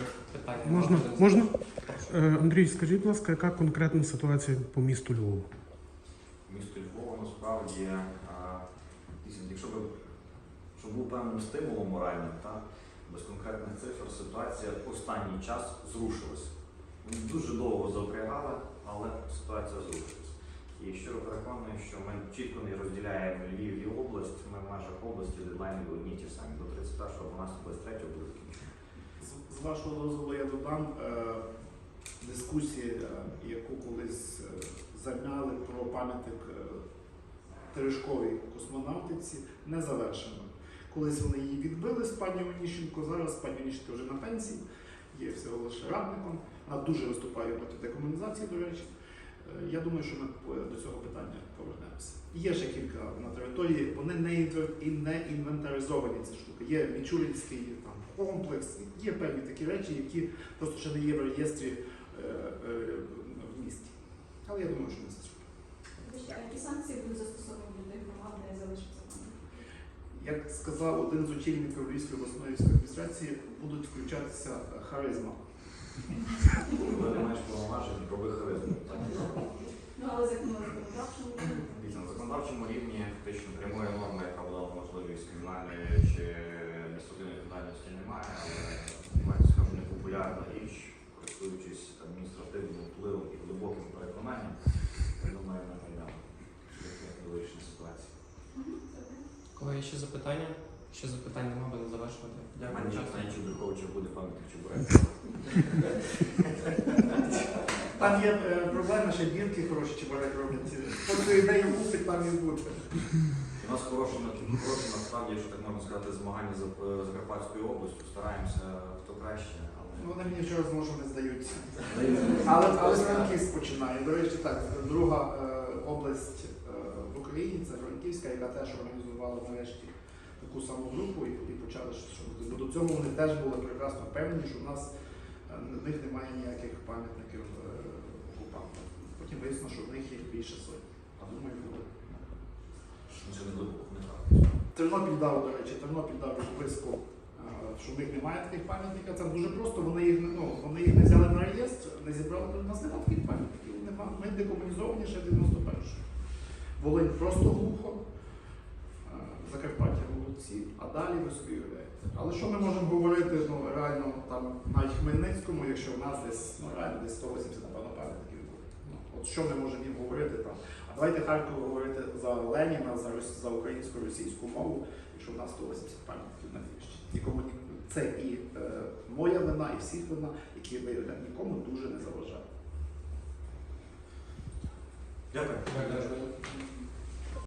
Якщо питання Можна? можна? Е, Андрій, скажіть, будь ласка, яка конкретна ситуація по місту Львову? Місто Львова насправді, а, дійсно, якщо б щоб був певним стимулом моральним, та, без конкретних цифр, ситуація останній час зрушилась. Ми дуже довго запрягали, але ситуація зрушилась. І щиро переконаний, що ми чітко не розділяємо Львів і область, ми в межах області дедлайни одні ті самі. До 31.12.23 буде закінчено. З, з вашого дозволу я додам дискусію, дискусії, е, яку колись зайняли про пам'ятник е, Терешковій космонавтиці, не завершено. Колись вони її відбили з пані Оніщенко, зараз пані Оніщенко вже на пенсії, є всього лише радником. Вона дуже виступає проти декомунізації, до речі. Я думаю, що ми до цього питання повернемося. Є ще кілька на території, вони не, не інвентаризовані ці штуки. Є Мічуринський там, комплекс, є певні такі речі, які просто ще не є в реєстрі е, е, в місті. Але я думаю, що ми це а які санкції будуть застосовані до тих громад, де залишиться? Як сказав один з очільників Львівської обласної адміністрації, будуть включатися харизма. Коли не маєш повноважень, роби харизму. Ну, але законодавчому на законодавчому рівні фактично прямої норми, яка була можливість кримінальної чи адміністративної відповідальності немає, але скажімо, непопулярна річ, користуючись адміністративним впливом і глибоким переконанням, я думаю, ми шляхи вирішення ситуації. Коли є ще запитання? Ще запитань немає, будемо завершувати. Дякую. Мені Час. знає, чи буде пам'ятник Чебурек. Там є е, проблема, що бірки хороші чи барек роблять. Тобто ідею купить, там і буде. У нас хороше, хороше насправді, якщо так можна сказати, змагання з е, Закарпатською областю. Стараємося хто краще, Ну, Вони мені вчора знову не здаються. Але, але Франківськ починає. До речі, так, друга е, область е, в Україні це Франківська, яка теж організувала нарешті таку саму групу і, і почали. Бо до цього вони теж були прекрасно впевнені, що в нас в них немає ніяких пам'ятників е, окупантам. Потім вияснилося, що в них їх більше сотні. А думаю, буде. Це не глибоко не так. Тернопіль дав, до речі, Тернопіль дав відписку, е, що в них немає таких пам'ятників. Це дуже просто, вони їх, ну, вони їх не взяли на реєстр, не зібрали, у нас немає таких пам'ятників. Ми декомунізовані ще 91-му. Волинь просто глухо, е, Закарпаття молодці, а далі ви собі уявляєте. Але що ми можемо говорити ну, реально там Хмельницькому, якщо в нас десь ну, реально десь 180, напевно, пам'ятників буде. Ну, от що ми можемо їм говорити там? А давайте Харкову говорити за Леніна, за, за українсько-російську мову, якщо в нас 180 пам'ятників на Львівщині. Нікому це і е, моя вина, і всіх вина, які виявляють, нікому дуже не заважають. Дякую. Дякую.